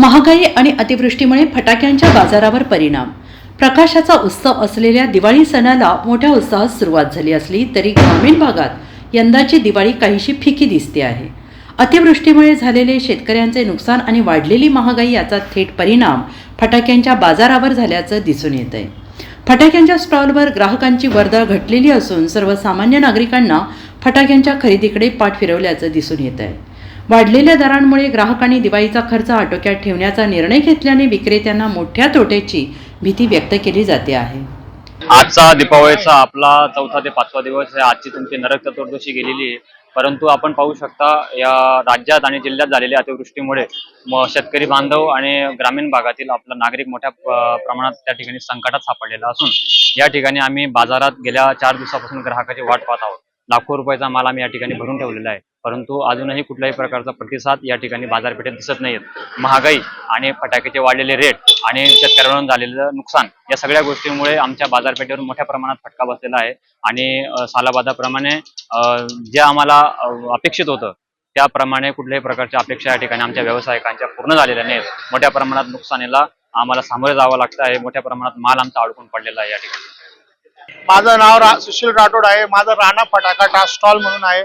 महागाई आणि अतिवृष्टीमुळे फटाक्यांच्या बाजारावर परिणाम. प्रकाशाचा उत्सव असलेल्या दिवाळी सणाला मोठ्या उत्साहात सुरुवात झाली असली तरी ग्रामीण भागात यंदाची दिवाळी काहीशी फिकी दिसते आहे. अतिवृष्टीमुळे झालेले शेतकऱ्यांचे नुकसान आणि वाढलेली महागाई याचा थेट परिणाम फटाक्यांच्या बाजारावर झाल्याचं दिसून येत आहे फटाक्यांच्या स्टॉलवर ग्राहकांची वर्दळ घटलेली असून सर्वसामान्य नागरिकांना फटाक्यांच्या खरेदीकडे पाठ फिरवल्याचं दिसून येत आहे वाढलेल्या दरांमुळे ग्राहकांनी दिवाळीचा खर्च आटोक्यात ठेवण्याचा निर्णय घेतल्याने विक्रेत्यांना मोठ्या तोट्याची भीती व्यक्त केली जाते आहे. आजचा दीपावळीचा आपला चौथा ते पाचवा दिवस आहे आजची तुमची नरक चतुर्दशी गेलेली आहे. परंतु आपण पाहू शकता या राज्यात आणि जिल्ह्यात झालेल्या अतिवृष्टीमुळे शेतकरी बांधव आणि ग्रामीण भागातील आपला नागरिक मोठ्या प्रमाणात त्या ठिकाणी संकटात सापडलेला असून या ठिकाणी आम्ही बाजारात गेल्या चार दिवसापासून ग्राहकाची वाट पाहत आहोत. लाखो रुपयाचा माल आम्ही या ठिकाणी भरून ठेवलेला आहे. परंतु अजूनही कुठल्याही प्रकारचा प्रतिसाद या ठिकाणी बाजारपेठेत दिसत नाहीत महागाई आणि फटाक्याचे वाढलेले रेट आणि शेतकऱ्यांवर झालेलं नुकसान या सगळ्या गोष्टींमुळे आमच्या बाजारपेठेवर मोठ्या प्रमाणात फटका बसलेला आहे. आणि सालाबादाप्रमाणे जे आम्हाला अपेक्षित होतं त्याप्रमाणे कुठल्याही प्रकारच्या अपेक्षा या ठिकाणी आमच्या व्यावसायिकांच्या पूर्ण झालेल्या नाहीत मोठ्या प्रमाणात नुकसानीला आम्हाला सामोरे जावं लागतं आहे. मोठ्या प्रमाणात माल आमचा अडकून पडलेला आहे या ठिकाणी. माझं नाव रा सुशील राठोड आहे. माझं राणा फटाका स्टॉल म्हणून आहे.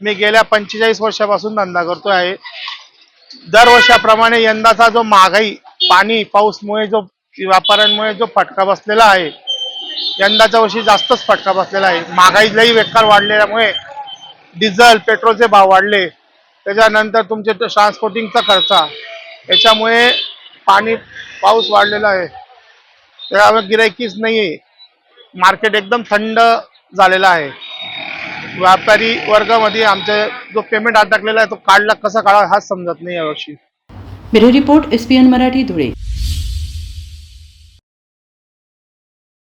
मी गेल्या पंचेचाळीस वर्षापासून धंदा करतो आहे. दरवर्षाप्रमाणे यंदाचा जो महागाई पाणी पाऊसमुळे जो व्यापाऱ्यांमुळे जो फटका बसलेला आहे यंदाच्या वर्षी जास्तच फटका बसलेला आहे. महागाई लई बेकार वाढलेल्यामुळे डिझेल पेट्रोलचे भाव वाढले. त्याच्यानंतर तुमचे ट्रान्सपोर्टिंगचा खर्च. याच्यामुळे पाणी पाऊस वाढलेला आहे. त्यामुळे गिरायकीच नाही आहे मार्केट एकदम थंड झालेलं आहे. व्यापारी वर्गामध्ये आमचे जो पेमेंट अटकलेला आहे तो काढला कसा काढा हाच समजत नाही यावर्षी. Bureau report S P N Marathi Dhule.